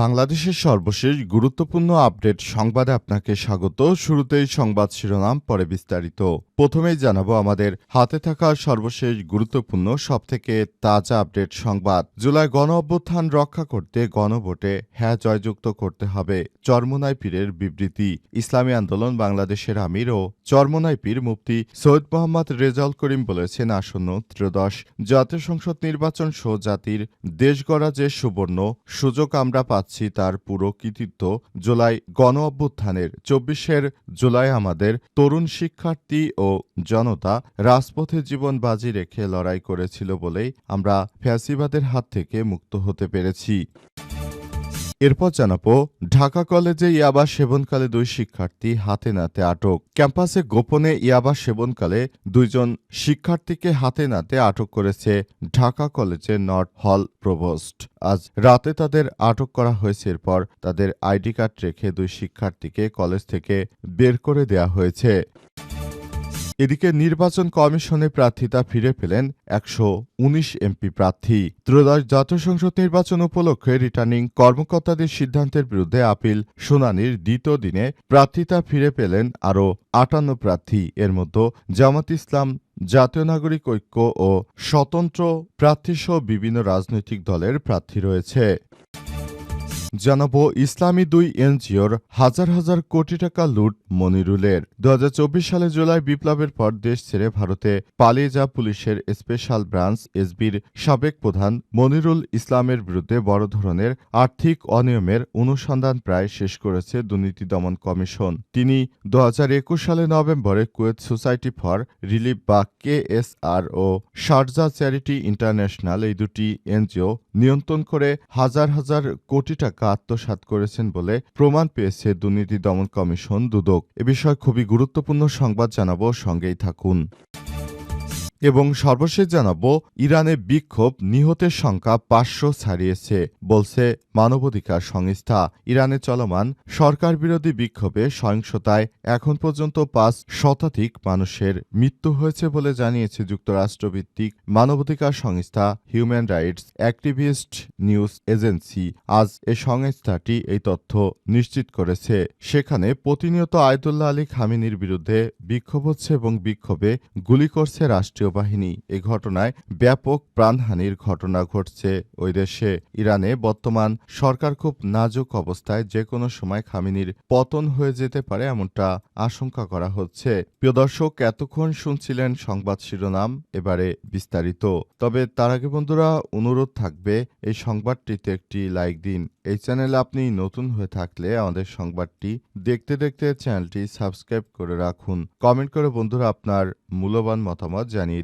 বাংলাদেশের সর্বশেষ গুরুত্বপূর্ণ আপডেট সংবাদে আপনাকে স্বাগত। শুরুতেই সংবাদ শিরোনাম, পরে বিস্তারিত। প্রথমেই জানাব আমাদের হাতে থাকা সর্বশেষ গুরুত্বপূর্ণ, সবথেকে তাজা আপডেট সংবাদ। জুলাই গণ অভ্যুত্থান রক্ষা করতে গণভোটে হ্যাঁ জয়যুক্ত করতে হবে, চরমোনাই পীরের বিবৃতি। ইসলামী আন্দোলন বাংলাদেশের আমির ও চরমোনাই পীর মুফতি সৈয়দ মোহাম্মদ রেজাউল করিম বলেছেন, আসন্ন ত্রয়োদশ জাতীয় সংসদ নির্বাচন সহ জাতির দেশ গড়া যে সুবর্ণ সুযোগ আমরা পাচ্ছি তার পুরো কৃতিত্ব জুলাই গণ অভ্যুত্থানের। চব্বিশের জুলাই আমাদের তরুণ শিক্ষার্থী ও জনতা রাজপথে জীবন বাজি রেখে লড়াই করেছিল বলেই আমরা ফ্যাসিবাদের হাত থেকে মুক্ত হতে পেরেছি। এরপর জানাব, ঢাকা কলেজে ইয়াবা সেবনকালে দুই শিক্ষার্থী হাতে নাতে আটক। ক্যাম্পাসে গোপনে ইয়াবা সেবনকালে দুইজন শিক্ষার্থীকে হাতে নাতে আটক করেছে ঢাকা কলেজের নর্থ হল প্রভোস্ট। আজ রাতে তাদের আটক করা হয়েছে, এরপর তাদের আইডি কার্ড রেখে দুই শিক্ষার্থীকে কলেজ থেকে বের করে দেয়া হয়েছে। এদিকে নির্বাচন কমিশনে প্রার্থিতা ফিরে পেলেন একশো উনিশ এমপি প্রার্থী। ত্রয়োদশ জাতীয় সংসদ নির্বাচন উপলক্ষে রিটার্নিং কর্মকর্তাদের সিদ্ধান্তের বিরুদ্ধে আপিল শুনানির দ্বিতীয় দিনে প্রার্থিতা ফিরে পেলেন আরও আটান্ন প্রার্থী। এর মধ্যে জামাত ইসলাম, জাতীয় নাগরিক ঐক্য ও স্বতন্ত্র প্রার্থীসহ বিভিন্ন রাজনৈতিক দলের প্রার্থী রয়েছে। জানাব ইসলামী দুই এনজিওর হাজার হাজার কোটি টাকা লুট মনিরুলের। দু হাজার চব্বিশ সালে জুলাই বিপ্লবের পর দেশ ছেড়ে ভারতে পালিয়ে যা পুলিশের স্পেশাল ব্রাঞ্চ এসবির সাবেক প্রধান মনিরুল ইসলামের বিরুদ্ধে বড় ধরনের আর্থিক অনিয়মের অনুসন্ধান প্রায় শেষ করেছে দুর্নীতি দমন কমিশন। তিনি দু হাজার একুশ সালে নভেম্বরে কুয়েত সোসাইটি ফর রিলিফ বা কেএসআর ও শারজা চ্যারিটি ইন্টারন্যাশনাল এই দুটি এনজিও নিয়ন্ত্রণ করে হাজার হাজার কোটি টাকা আত্মসাত করেছেন বলে প্রমাণ পেয়েছে দুর্নীতি দমন কমিশন দুদক। এ বিষয়ে খুবই গুরুত্বপূর্ণ সংবাদ জানাব, সঙ্গেই থাকুন। এবং সর্বশেষ জানাব, ইরানে বিক্ষোভ নিহতের সংখ্যা পাঁচশো ছাড়িয়েছে, বলছে মানবাধিকার সংস্থা। ইরানে চলমান সরকার বিরোধী বিক্ষোভে সহিংসতায় এখন পর্যন্ত পাঁচ শতাধিক মানুষের মৃত্যু হয়েছে বলে জানিয়েছে যুক্তরাষ্ট্রভিত্তিক মানবাধিকার সংস্থা human rights activist news agency. আজ এ সংস্থাটি এই তথ্য নিশ্চিত করেছে। সেখানে প্রতিনিয়ত আয়তুল্লাহ আলী খামিনির বিরুদ্ধে বিক্ষোভ হচ্ছে এবং বিক্ষোভে গুলি করছে রাষ্ট্রীয় বাহিনী এ ঘটনায় ব্যাপক প্রাণহানির ঘটনা ঘটছে ওই দেশে। ইরানে বর্তমান সরকার খুব নাজুক অবস্থায় যে কোনো সময় খামিনির পতন হয়ে যেতে পারে এমনটা আশঙ্কা করা হচ্ছে। প্রিয় দর্শক, এতক্ষণ শুনছিলেন সংবাদ শিরোনাম, এবারে বিস্তারিত। তবে তার আগে বন্ধুরা, অনুরোধ থাকবে, এই সংবাদটিতে একটি লাইক দিন। এই চ্যানেলে আপনি নতুন হয়ে থাকলে আমাদের সংবাদটি দেখতে দেখতে চ্যানেলটি সাবস্ক্রাইব করে রাখুন। কমেন্ট করে বন্ধুরা আপনার মূল্যবান মতামত জানিয়ে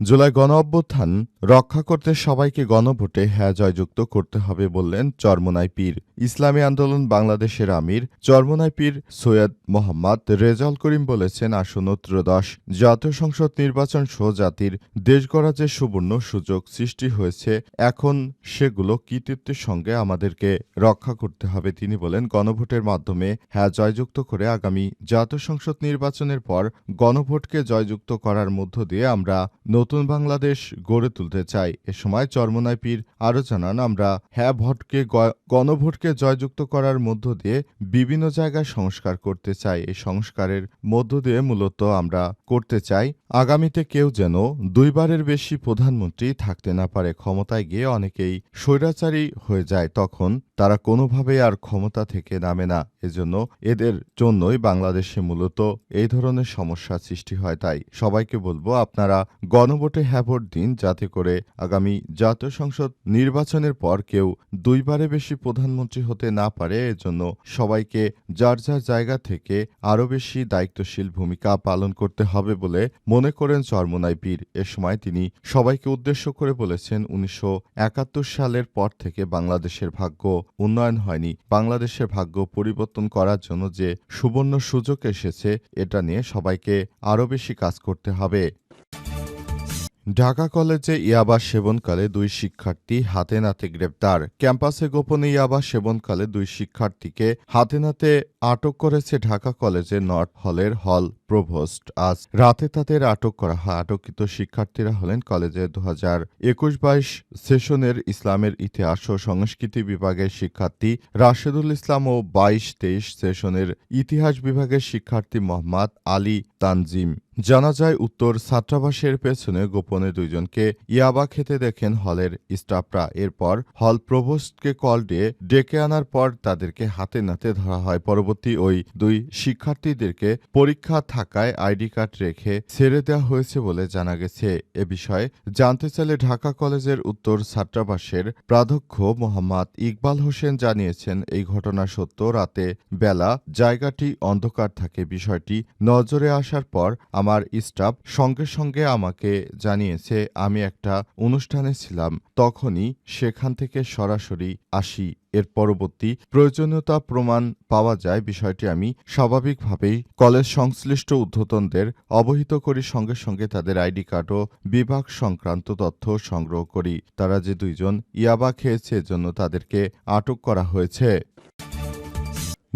জুলাই গণ অভ্যুত্থান রক্ষা করতে সবাইকে গণভোটে হ্যাঁ জয়যুক্ত করতে হবে বললেন চরমোনাই পীর। ইসলামী আন্দোলন বাংলাদেশের আমির চরমোনাই পীর সৈয়দ মোহাম্মদ রেজাল করিম বলেছেন, আসন্ন ত্রয়োদশ জাতীয় সংসদ নির্বাচন সহ জাতির দেশ গড়া যে সুবর্ণ সুযোগ সৃষ্টি হয়েছে, এখন সেগুলো কৃতিত্বের সঙ্গে আমাদেরকে রক্ষা করতে হবে, তিনি বলেন। গণভোটের মাধ্যমে হ্যাঁ জয়যুক্ত করে আগামী জাতীয় সংসদ নির্বাচনের পর গণভোটকে জয়যুক্ত করার মধ্য দিয়ে আমরা নতুন বাংলাদেশ গড়ে তুলতে চাই। এ সময় চরমোনাই পীর আরও জানান, আমরা হ্যাঁ ভোটকে গণভোটকে জয়যুক্ত করার মধ্য দিয়ে বিভিন্ন জায়গায় সংস্কার করতে চাই। এই সংস্কারের মধ্য দিয়ে মূলত আমরা করতে চাই। আগামীতে কেউ যেন দুইবারের বেশি প্রধানমন্ত্রী থাকতে না পারে, ক্ষমতায় গিয়ে অনেকেই স্বৈরাচারী হয়ে যায় তখন তারা কোনোভাবেই আর ক্ষমতা থেকে নামে না। এজন্য এদের জন্যই বাংলাদেশে মূলত এই ধরনের সমস্যা সৃষ্টি হয় তাই সবাইকে বলব, আপনারা গণভোটে হ্যাঁ ভোট দিন, যাতে করে আগামী জাতীয় সংসদ নির্বাচনের পর কেউ দুইবারে বেশি প্রধানমন্ত্রী হতে না পারে। এজন্য সবাইকে যার যার জায়গা থেকে আরও বেশি দায়িত্বশীল ভূমিকা পালন করতে হবে বলে মনে করেন চরমোনাই পীর। এ সময় তিনি সবাইকে উদ্দেশ্য করে বলেছেন, উনিশশো একাত্তর সালের পর থেকে বাংলাদেশের ভাগ্য উন্নয়ন হয়নি। বাংলাদেশের ভাগ্য পরিবর্তন করার জন্য যে সুবর্ণ সুযোগ এসেছে, এটা নিয়ে সবাইকে আরও বেশি কাজ করতে হবে। ঢাকা কলেজে ইয়াবা সেবনকালে দুই শিক্ষার্থী হাতে নাতে গ্রেপ্তার। ক্যাম্পাসে গোপনে ইয়াবা সেবনকালে দুই শিক্ষার্থীকে হাতে নাতে আটক করেছে ঢাকা কলেজের নর্থ হলের হল। প্রভোস্ট। আজ রাতে তাদের আটক করা হয়। আটককৃত শিক্ষার্থীরা হলেন কলেজের দু হাজার একুশ বাইশ সেশনের ইসলামের ইতিহাস ও সংস্কৃতি বিভাগের শিক্ষার্থী রাশেদুল ইসলাম ও বাইশ তেইশ সেশনের ইতিহাস বিভাগের শিক্ষার্থী মোহাম্মদ আলী তানজিম। জানা যায়, উত্তর ছাত্রাবাসের পেছনে গোপনে দুইজনকে ইয়াবা খেতে দেখেন হলের স্টাফরা। এরপর হল প্রভোস্টকে কল দিয়ে ডেকে আনার পর তাদেরকে হাতে নাতে ধরা হয়। পরবর্তী ওই দুই শিক্ষার্থীদেরকে পরীক্ষা থাকায় আইডি কার্ড রেখে ছেড়ে দেওয়া হয়েছে বলে জানা গেছে। এ বিষয়ে জানতে চাইলে ঢাকা কলেজের উত্তর ছাত্রাবাসের প্রাধ্যক্ষ মোহাম্মদ ইকবাল হোসেন জানিয়েছেন, এই ঘটনা সত্য। রাতে বেলা জায়গাটি অন্ধকার থাকে। বিষয়টি নজরে আসার পর আমার স্টাফ সঙ্গে সঙ্গে আমাকে জানিয়েছে, আমি একটা অনুষ্ঠানে ছিলাম, তখনই সেখান থেকে সরাসরি আসি। এর পরবর্তী প্রয়োজনীয়তা প্রমাণ পাওয়া যায়। বিষয়টি আমি স্বাভাবিকভাবেই কলেজ সংশ্লিষ্ট ঊর্ধ্বতনদের অবহিত করি সঙ্গে সঙ্গে তাদের আইডি কার্ড ও বিভাগ সংক্রান্ত তথ্য সংগ্রহ করি। তারা যে দুইজন ইয়াবা খেয়েছে এজন্য তাদেরকে আটক করা হয়েছে।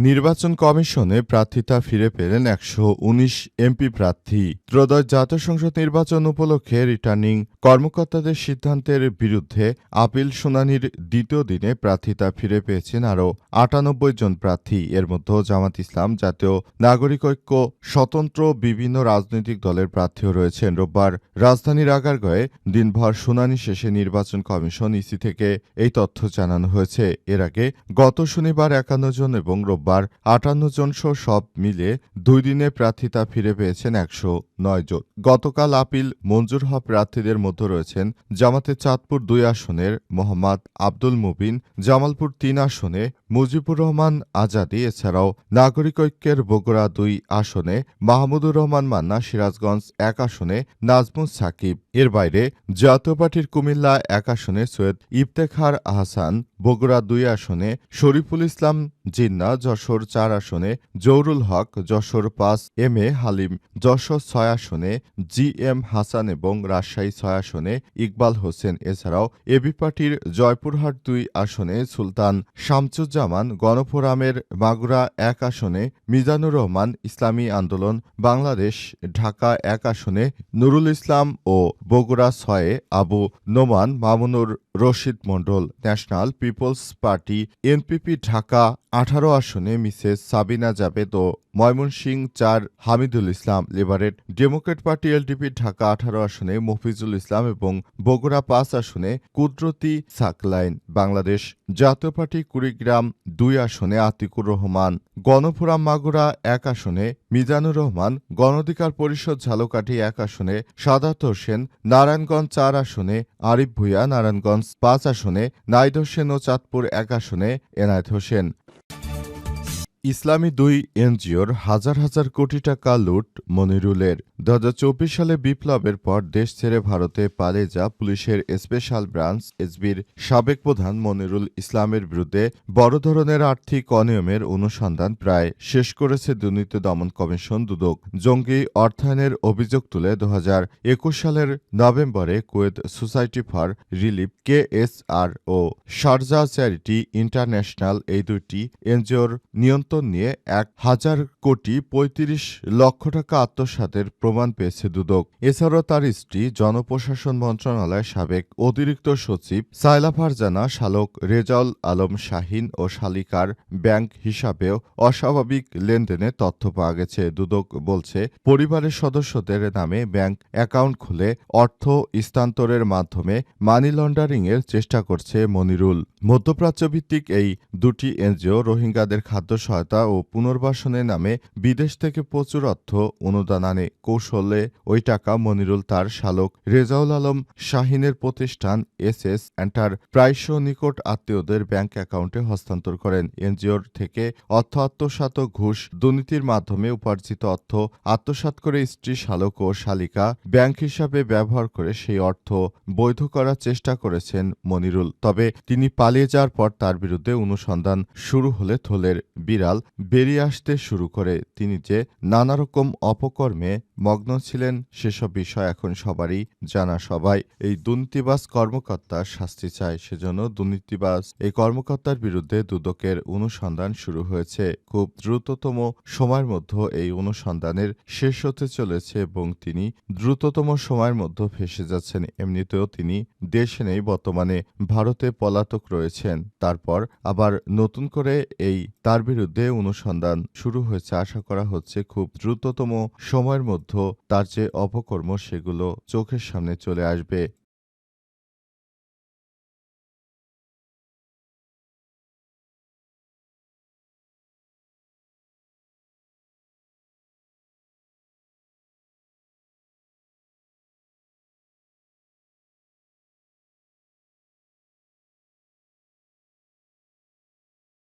নির্বাচন কমিশনে প্রার্থিতা ফিরে পেলেন একশো উনিশ এমপি প্রার্থী। ত্রয়োদশ জাতীয় সংসদ নির্বাচন উপলক্ষে রিটার্নিং কর্মকর্তাদের সিদ্ধান্তের বিরুদ্ধে আপিল শুনানির দ্বিতীয় দিনে প্রার্থিতা ফিরে পেয়েছেন আরও আটানব্বই জন প্রার্থী। এর মধ্যে জামাত ইসলাম জাতীয় নাগরিক ঐক্য, স্বতন্ত্র বিভিন্ন রাজনৈতিক দলের প্রার্থীও রয়েছেন। রোববার রাজধানীর আগারগয়ে দিনভর শুনানি শেষে নির্বাচন কমিশন ইসি থেকে এই তথ্য জানানো হয়েছে। এর আগে গত শনিবার একান্ন জন এবং রোববার আটান্ন জন সহ সব মিলে দুই দিনে প্রার্থিতা ফিরে পেয়েছেন একশো নয় জন। গতকাল আপিল মঞ্জুর হওয়া প্রার্থীদের মধ্যে রয়েছেন জামাতে চাঁদপুর দুই আসনের মোহাম্মদ আব্দুল মুবিন, জামালপুর তিন আসনে মুজিবুর রহমান আজাদি, এছাড়াও নাগরিক ঐক্যের বগুড়া দুই আসনে মাহমুদুর রহমান মান্না, সিরাজগঞ্জ এক আসনে নাজমুস সাকিব। এর বাইরে জাতীয় পার্টির কুমিল্লা এক আসনে সৈয়দ ইফতেখার আহসান বগুড়া দুই আসনে শরীফুল ইসলাম জিন্না, যশোর চার আসনে জৌরুল হক, যশোর পাঁচ এম এ হালিম, যশোর ছয় আসনে জি এম হাসান এবং রাজশাহী ছয় আসনে ইকবাল হোসেন। এছাড়াও এবি পার্টির জয়পুরহাট দুই আসনে সুলতান শামসুজ্জামান, গণফোরামের মাগুরা এক আসনে মিজানুর রহমান, ইসলামী আন্দোলন বাংলাদেশ ঢাকা এক আসনে নুরুল ইসলাম ও বগুড়া ছয়ে Abu Noman, Mamunur Rashid Mondal national people's party NPP Dhaka আঠারো আসনে মিসেস সাবিনা জাবেদ ও ময়মনসিং চার Hamidul Islam liberal, democrat party LDP Dhaka আঠারো আসনে মফিজুল ইসলাম এবং বগুড়া পাঁচ আসনে কুদরতি সাকলাইন। বাংলাদেশ জাতীয় পার্টি কুড়িগ্রাম দুই আসনে আতিকুর রহমান, গণফোরাম মাগুরা এক আসনে মিজানুর রহমান, গণঅধিকার পরিষদ ঝালকাঠি এক আসনে সাদাত হোসেন, নারায়ণগঞ্জ চার আসনে আরিফ ভুইয়া, নারায়ণগঞ্জ পাঁচ আসনে নাইদ হোসেন ও চাঁদপুর এক আসনে এনায়েত হোসেন। ইসলামী দুই এনজিওর হাজার হাজার কোটি টাকা লুট মনিরুলের। দুহাজার চব্বিশ সালে বিপ্লবের পর দেশ ছেড়ে ভারতে পালিয়ে যা পুলিশের স্পেশাল ব্রাঞ্চ এসবির সাবেক প্রধান মনিরুল ইসলামের বিরুদ্ধে বড় ধরনের আর্থিক অনিয়মের অনুসন্ধান প্রায় শেষ করেছে দুর্নীতি দমন কমিশন দুদক। জঙ্গি অর্থায়নের অভিযোগ তুলে দু হাজার একুশ সালের নভেম্বরে Kuwait society for relief, KSR O Sharjah charity international এই দুইটি এনজিওর নিয়ন্ত্রণ নিয়ে এক হাজার কোটি পঁয়ত্রিশ লক্ষ টাকা আত্মসাতের প্রমাণ পেয়েছে দুদক। এছাড়াও তার স্ত্রী, জনপ্রশাসন মন্ত্রণালয়ের সাবেক অতিরিক্ত সচিব সাইলা ফারজানা, শালক রেজাউল আলম শাহিন ও শালিকার ব্যাংক হিসাবেও অস্বাভাবিক লেনদেনের তথ্য পাওয়া গেছে। দুদক বলছে, পরিবারের সদস্যদের নামে ব্যাংক অ্যাকাউন্ট খুলে অর্থ স্থানান্তরের মাধ্যমে মানি লন্ডারিংয়ের চেষ্টা করছে মনিরুল। মধ্যপ্রাচ্য ভিত্তিক এই দুটি এনজিও রোহিঙ্গাদের খাদ্য সহায়তা সহায়তা ও পুনর্বাসনের নামে বিদেশ থেকে প্রচুর অর্থ অনুদান আনে কৌশলে ওই টাকা মনিরুল তার শালক রেজাউল আলম শাহিনের প্রতিষ্ঠান এস এস এন্টারপ্রাইজ নিকট আত্মীয়দের ব্যাংক অ্যাকাউন্টে হস্তান্তর করেন। এনজিওর থেকে অর্থ আত্মসাত ঘুষ দুর্নীতির মাধ্যমে উপার্জিত অর্থ আত্মসাৎ করে স্ত্রী শালক ও শালিকা ব্যাংক হিসাবে ব্যবহার করে সেই অর্থ বৈধ করার চেষ্টা করেছেন মনিরুল। তবে তিনি পালিয়ে যাওয়ার পর তার বিরুদ্ধে অনুসন্ধান শুরু হলে থলের বিড়াল বেরিয়ে আসতে শুরু করে। তিনি যে নানারকম অপকর্মে মগ্ন ছিলেন সেসব বিষয় এখন সবারই জানা। সবাই এই দুর্নীতিবাজ কর্মকর্তার শাস্তি চায়, সেজন্য দুর্নীতিবাজ এই কর্মকর্তার বিরুদ্ধে দুদকের অনুসন্ধান শুরু হয়েছে। খুব দ্রুততম সময়ের মধ্যে এই অনুসন্ধানের শেষ হতে চলেছে এবং তিনি দ্রুততম সময়ের মধ্যে ফেসে যাচ্ছেন। এমনিতেও তিনি দেশে নেই, বর্তমানে ভারতে পলাতক রয়েছেন। তারপর আবার নতুন করে এই তার বিরুদ্ধে অনুসন্ধান শুরু হয়েছে। আশা করা হচ্ছে খুব দ্রুততম সময়ের মধ্যে তার যে অপকর্ম সেগুলো চোখের সামনে চলে আসবে।